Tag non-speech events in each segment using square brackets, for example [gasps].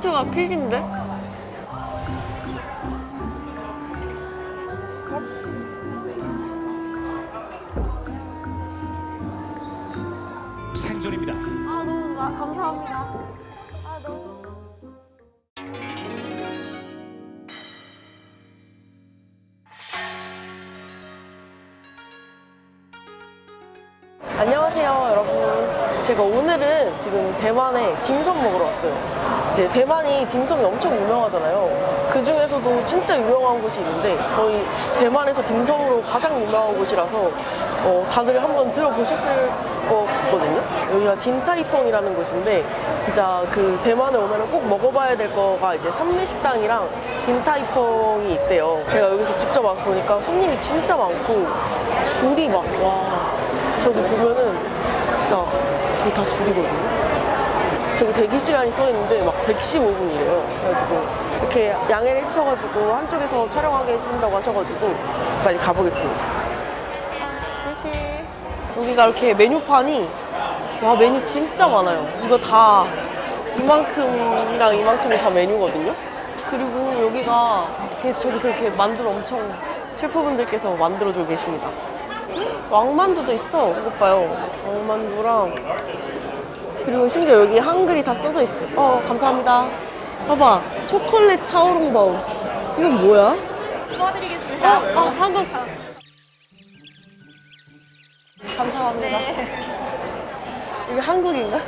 디저트가 킥인데? 생존입니다. 아, 너무 마- 감사합니다. 제가 오늘은 지금 대만에 딤섬 먹으러 왔어요. 이제 대만이 딤섬이 엄청 유명하잖아요. 그 중에서도 진짜 유명한 곳이 있는데 거의 대만에서 딤섬으로 가장 유명한 곳이라서 어, 다들 한번 들어보셨을 것 같거든요. 여기가 딘타이펑이라는 곳인데 진짜 그 대만에 오면 꼭 먹어봐야 될 거가 이제 삼미식당이랑 딘타이펑이 있대요. 제가 여기서 직접 와서 보니까 손님이 진짜 많고 줄이 막 와. 저기 보면은 진짜 저기 다 줄이거든요. 저기 대기 시간이 써 있는데 막 115분이래요. 그래가지고 이렇게 양해를 해주셔가지고 한쪽에서 촬영하게 해주신다고 하셔가지고 빨리 가보겠습니다. 여기가 이렇게 메뉴판이 와 메뉴 진짜 많아요. 이거 다 이만큼이랑 이만큼이 다 메뉴거든요. 그리고 여기가 이렇게 저기서 이렇게 만두 엄청 셰프분들께서 만들어주고 계십니다. 왕만두도 있어. 이것 봐요. 왕만두랑 그리고 심지어 여기 한글이 다 써져 있어. 어, 감사합니다. 봐봐. 초콜릿 차오롱바오. 이건 뭐야? 도와드리겠습니다. 어, 어, 한국. 감사합니다. 이게 한국인가?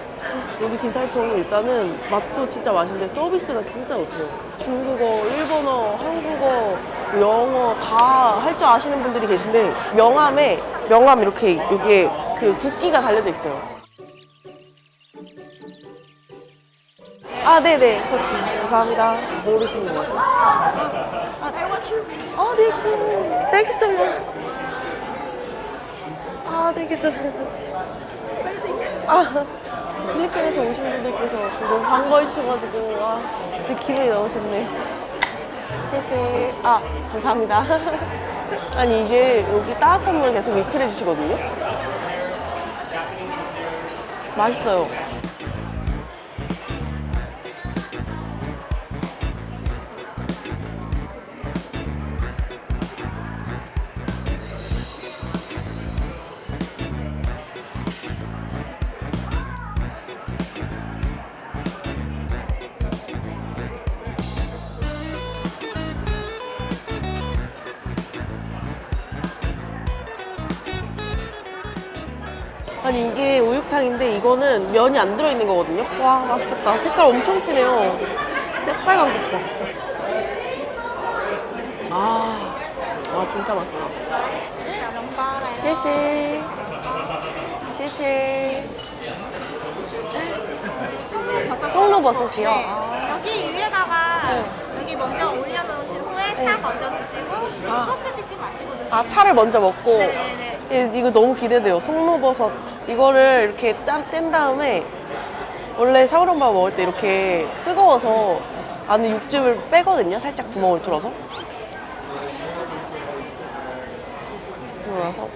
여기 딘탈퐁이 일단은 맛도 진짜 맛있는데 서비스가 진짜 좋대요. 중국어, 일본어, 한국어, 영어 다 할 줄 아시는 분들이 계신데 명함에 명함 이렇게 여기에 그 국기가 달려져 있어요. 아, 네네. 그렇게. 감사합니다. 모르시는 거 같아요. 아, 아, 네, 그, 땡큐 so much. 아, 땡큐 so much. 아, 필리핀에서 오신 분들께서 너무 반가워 주셔가지고, 아, 되게 기분이 너무 좋네.谢谢. 아, 감사합니다. [laughs] 아니, 이게 여기 따뜻한 물 계속 리필해 주시거든요? 맛있어요. 우육탕인데 이거는 면이 안 들어있는 거거든요? 와 맛있겠다 색깔 엄청 진해요 새빨간 것 봐. 아, 와 진짜 맛있다 시시 시시 송로버섯이요? 네. 여기 위에다가 여기 먼저 올려놓으신 후에 차 먼저 드시고 아. 소스 찍지 마시고 드시고. 아 차를 먼저 먹고 네네네. 이- 이거 너무 기대돼요. 송로버섯 이거를 이렇게 짠, 뗀 다음에 원래 샤오롱밥 먹을 때 이렇게 뜨거워서 안에 육즙을 빼거든요. 살짝 구멍을 뚫어서. 그러고 나서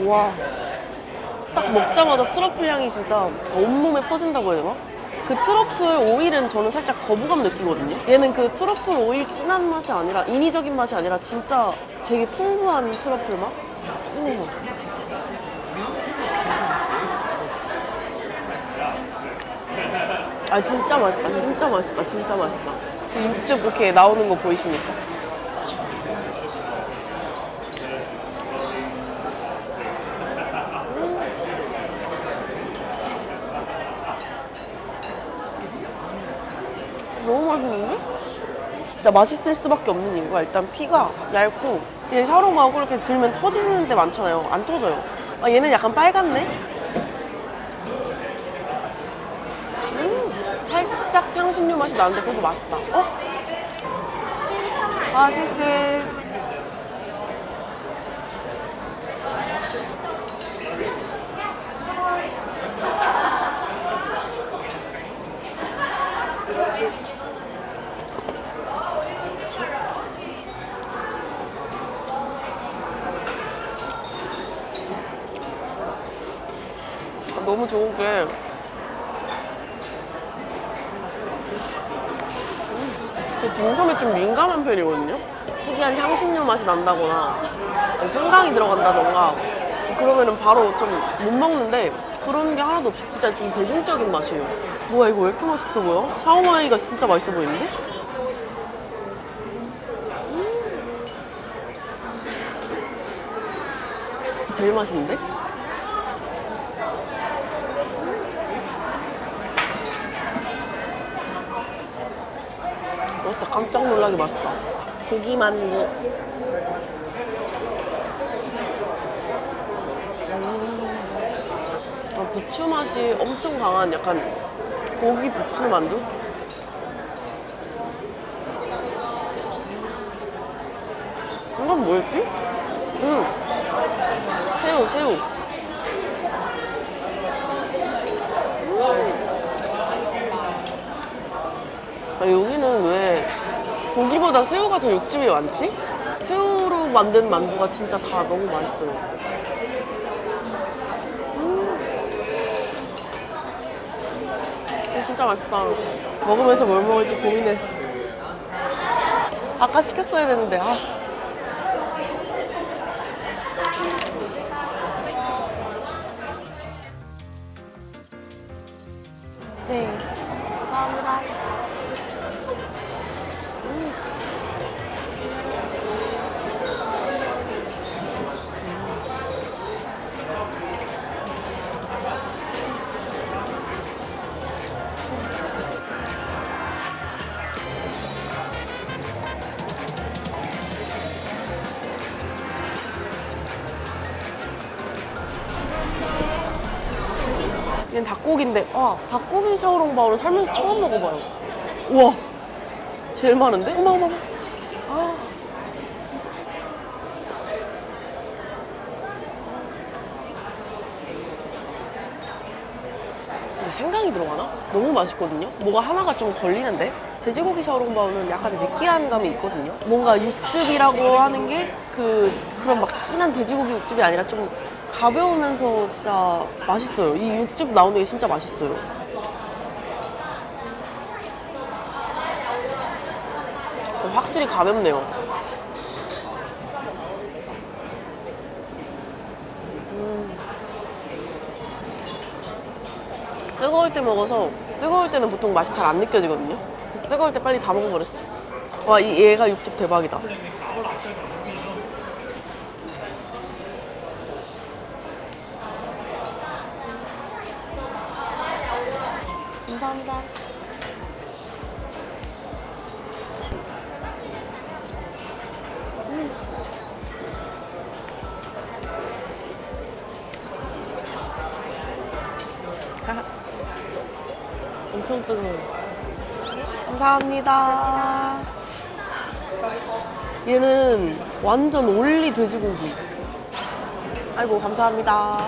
음. 와. 딱 먹자마자 트러플 향이 진짜 온몸에 퍼진다고 해야 되나? 그 트러플 오일은 저는 살짝 거부감 느끼거든요. 얘는 그 트러플 오일 진한 맛이 아니라 인위적인 맛이 아니라 진짜 되게 풍부한 트러플 맛? 진해요. 아 진짜 맛있다. 진짜 맛있다. 진짜 맛있다. 그 육즙 이렇게 나오는 거 보이십니까? 너무 맛있는데? 진짜 맛있을 수밖에 없는 이유가 일단 피가 얇고 얘 샤오롱하고 이렇게 들면 터지는 데 많잖아요. 안 터져요. 아, 얘는 약간 빨갛네? 음, 살짝 향신료 맛이 나는데 그것도 맛있다. 어? 아, 실세. 좋은 게제 딤섬이 좀 민감한 편이거든요. 특이한 향신료 맛이 난다거나 생강이 들어간다던가 그러면은 바로 좀 못 먹는데 그런 게 하나도 없이 진짜 좀 대중적인 맛이에요. 뭐야 이거 왜 이렇게 맛있어 보여? 샤오마이가 진짜 맛있어 보이는데? 음. 제일 맛있는데? 어, 진짜 깜짝 놀라게 맛있다. 고기 만두. 음. 아, 부추 맛이 엄청 강한 약간 고기 부추 만두? 이건 뭐였지? 음. 새우, 새우. 아, 여기는 왜 고기보다 새우가 더 육즙이 많지? 새우로 만든 만두가 진짜 다 너무 맛있어요. 음. 이거 진짜 맛있다. 먹으면서 뭘 먹을지 고민해. 아까 시켰어야 되는데, 아. 닭고기인데, 아, 닭고기 샤오롱바오는 살면서 처음 먹어봐요. 우와, 제일 많은데? 어머, 어머. 아. 생강이 들어가나? 너무 맛있거든요? 뭐가 하나가 좀 걸리는데? 돼지고기 샤오롱바오는 약간 느끼한 감이 있거든요? 뭔가 육즙이라고 하는 게 그, 그런 막 진한 돼지고기 육즙이 아니라 좀 가벼우면서 진짜 맛있어요. 이 육즙 나오는 게 진짜 맛있어요. 확실히 가볍네요. 음. 뜨거울 때 먹어서 뜨거울 때는 보통 맛이 잘 안 느껴지거든요. 뜨거울 때 빨리 다 먹어버렸어. 와, 이 얘가 육즙 대박이다. 감사합니다. 음. [laughs] 엄청 뜨거워. 감사합니다. 얘는 완전 올리 돼지고기. 아이고, 감사합니다.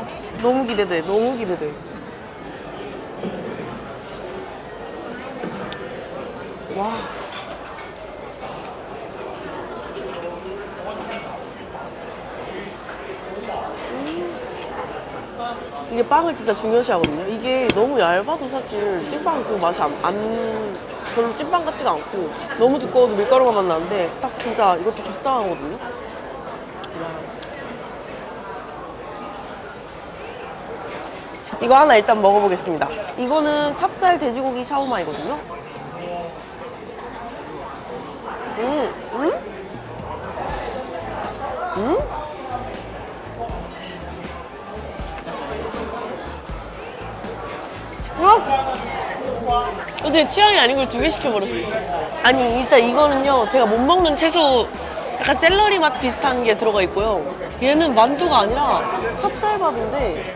너무 기대돼, 너무 기대돼. 와. 음. 이게 빵을 진짜 중요시 하거든요. 이게 너무 얇아도 사실 찐빵 그 맛이 안, 안- 별로 찐빵 같지가 않고 너무 두꺼워도 밀가루가 맛 나는데 딱 진짜 이것도 적당하거든요. 이거 하나 일단 먹어보겠습니다. 이거는 찹쌀 돼지고기 샤오마이거든요. 제 취향이 아닌 걸 두 개 시켜버렸어. 아니, 일단 이거는요, 제가 못 먹는 채소, 약간 샐러리 맛 비슷한 게 들어가 있고요. 얘는 만두가 아니라 찹쌀밥인데,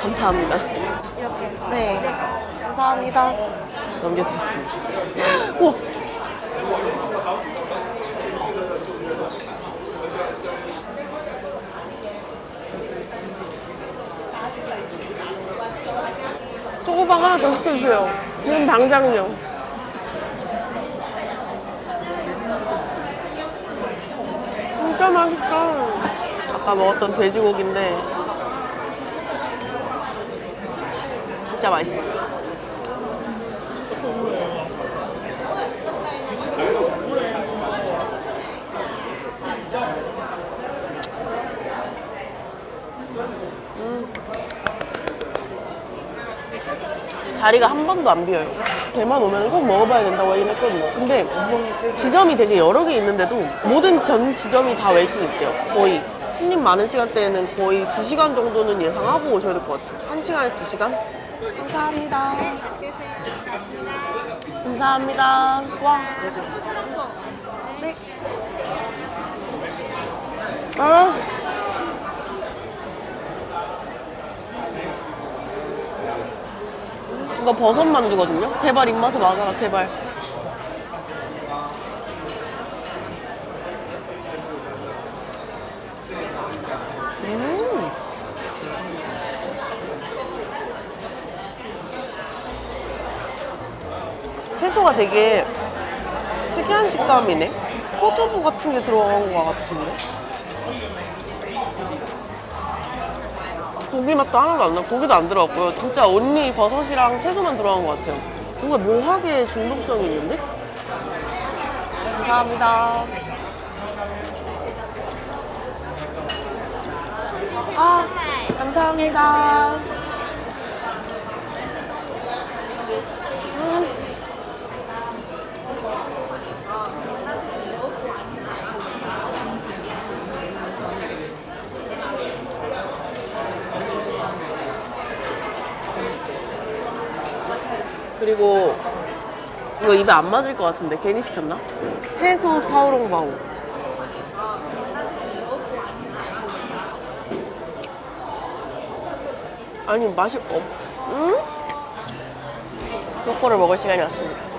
감사합니다. 이렇게 네. 감사합니다. 넘겨드렸습니다. 우 와. 초코빵 하나 더 시켜주세요. 지금 당장요. 진짜 맛있다. 아까 먹었던 돼지고기인데 진짜 맛있어. 자리가 한 번도 안 비어요. 대만 오면 꼭 먹어봐야 된다고 하긴 했거든요. 근데 지점이 되게 여러 개 있는데도 모든 전 지점이 다 웨이팅 있대요. 거의. 손님 많은 시간대에는 거의 2시간 정도는 예상하고 오셔야 될 것 같아요. 1시간에 2시간? 감사합니다. 감사합니다. 와. 네. 아. 이거 버섯 만두거든요? 제발 입맛에 맞아라, 제발. 음. 채소가 되게 특이한 식감이네. 포두부 같은 게 들어간 것 같은데? 고기 맛도 하나도 안 나. 고기도 안 들어갔고요. 진짜 온리 버섯이랑 채소만 들어간 것 같아요. 뭔가 묘하게 중독성이 있는데? 감사합니다. 아, 감사합니다. 음. 그리고 이거 입에 안 맞을 것 같은데 괜히 시켰나? 채소 사오롱바오 아니 맛이 없... 응? 초코를 먹을 시간이 왔습니다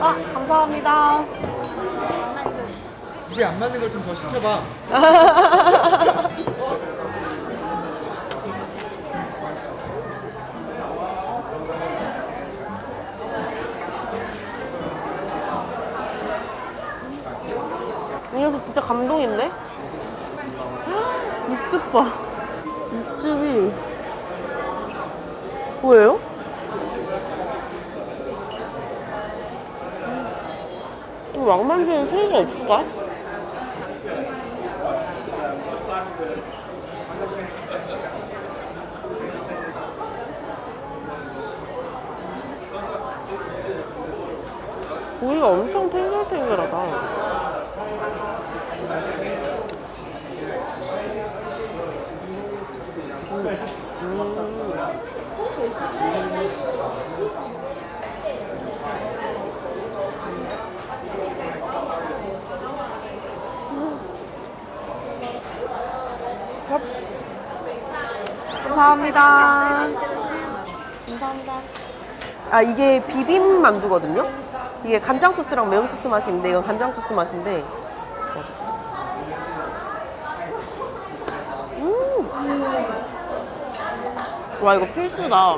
아 감사합니다 입에 안 맞는 걸 좀 더 시켜봐. [laughs] 이 녀석 진짜 감동인데? [gasps] 육즙 봐. 육즙이 뭐예요? 왕만두는 새우가 없을까? 고기가 엄청 탱글탱글하다. 컵. 감사합니다. 감사합니다. 아 이게 비빔 만두거든요. 이게 간장 소스랑 매운 소스 있는데 이건 간장 소스 맛인데. 음. 와 이거 필수다.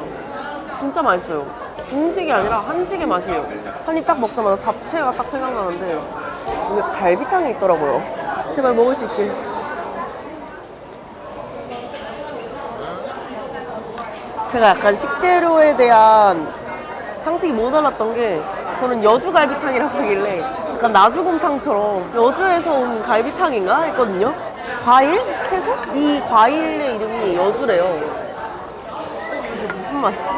진짜 맛있어요. 중식이 아니라 한식의 맛이에요. 한 입 딱 먹자마자 잡채가 딱 생각나는데 이게 갈비탕이 있더라고요. 제발 먹을 수 있길. 제가 약간 식재료에 대한 상식이 모자랐던 게 저는 여주 갈비탕이라고 하길래 약간 나주곰탕처럼 여주에서 온 갈비탕인가 했거든요. 과일? 채소? 이 과일의 이름이 여주래요. 이게 무슨 맛이지?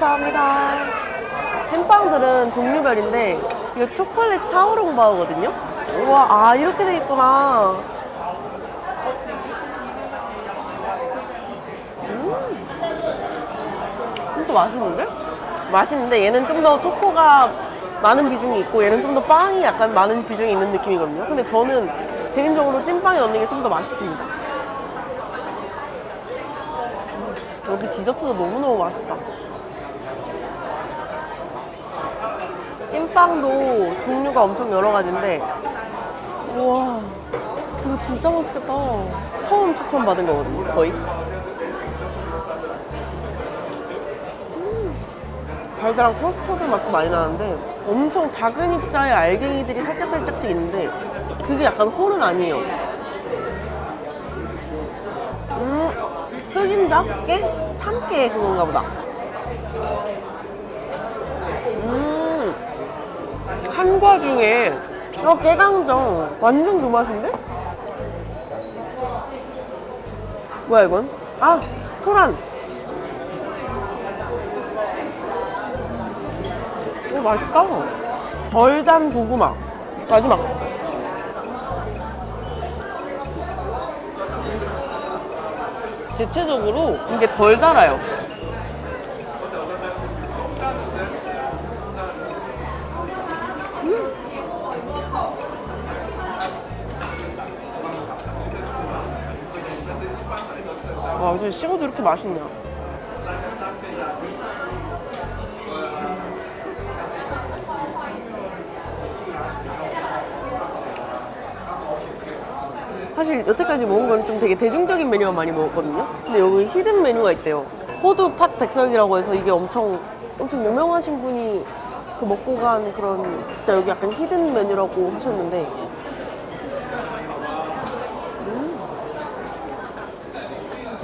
감사합니다. 찐빵들은 종류별인데 이거 초콜릿 샤오롱바오거든요. 우와, 아 이렇게 돼 있구나. 음, 또 맛있는데? 맛있는데 얘는 좀 더 초코가 많은 비중이 있고 얘는 좀 더 빵이 약간 많은 비중이 있는 느낌이거든요. 근데 저는 개인적으로 찐빵에 넣는 게 좀 더 맛있습니다. 여기 디저트도 너무너무 맛있다. 찐빵도 종류가 엄청 여러 가지인데, 우와, 이거 진짜 맛있겠다. 처음 추천받은 거거든요, 거의. 음, 달달한 커스터드 맛도 많이 나는데, 엄청 작은 입자의 알갱이들이 살짝살짝씩 있는데, 그게 약간 홀은 아니에요. 음, 흑임자? 깨? 참깨 그건가 보다. 음, 한과 중에, 어, 깨강정. 완전 그 맛인데? 뭐야, 이건? 아, 토란. 오, 맛있다. 덜단 고구마. 마지막. 대체적으로 이게 덜 달아요. 근데 식어도 이렇게 맛있냐? 사실 여태까지 먹은 건 좀 되게 대중적인 메뉴만 많이 먹었거든요. 근데 여기 히든 메뉴가 있대요. 호두 팥 백설기라고 해서 이게 엄청 엄청 유명하신 분이 그 먹고 간 그런 진짜 여기 약간 히든 메뉴라고 하셨는데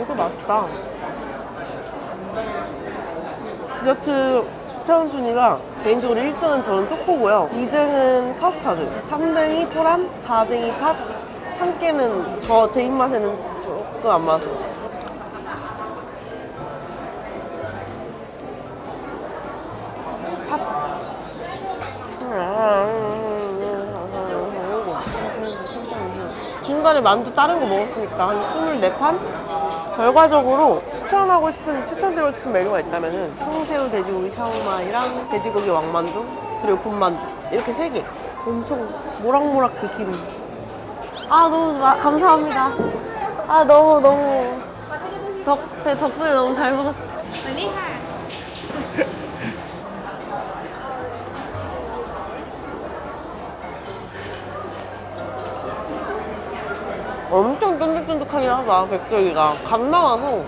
되게 맛있다. 디저트 추천 순위가 개인적으로 1등은 저는 초코고요. 2등은 카스타드, 3등이 토란, 4등이 팥, 참깨는 저 제 입맛에는 조금 안 맞아요. 찹. 중간에 만두 다른 거 먹었으니까 한 24판? 결과적으로 추천하고 싶은, 추천드리고 싶은 메뉴가 있다면은 통새우 돼지고기 샤오마이랑 돼지고기 왕만두 그리고 군만두 이렇게 세 개. 엄청 모락모락 그 기분. 아 너무 마- 감사합니다. 아 너무 너무 덕 네, 덕분에 너무 잘 먹었어. 很厉 하다 백설기가 감 나와서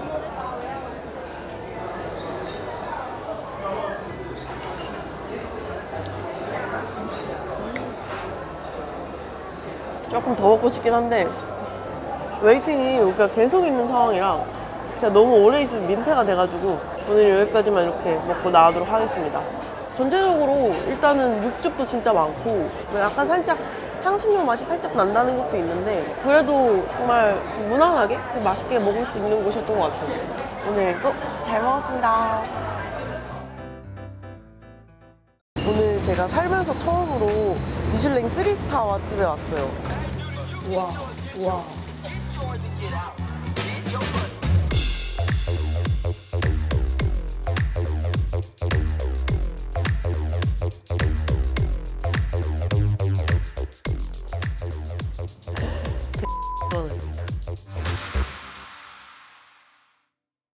조금 더 먹고 싶긴 한데 웨이팅이 여기가 계속 있는 상황이라 제가 너무 오래 있으면 민폐가 돼가지고 오늘 여기까지만 이렇게 먹고 나가도록 하겠습니다. 전체적으로 일단은 육즙도 진짜 많고 약간 살짝 향신료 맛이 살짝 난다는 것도 있는데 그래도 정말 무난하게 맛있게 먹을 수 있는 곳이었던 것 같아요. 오늘도 잘 먹었습니다. 오늘 제가 살면서 처음으로 미슐랭 3스타 맛집에 왔어요. 우와, 우와.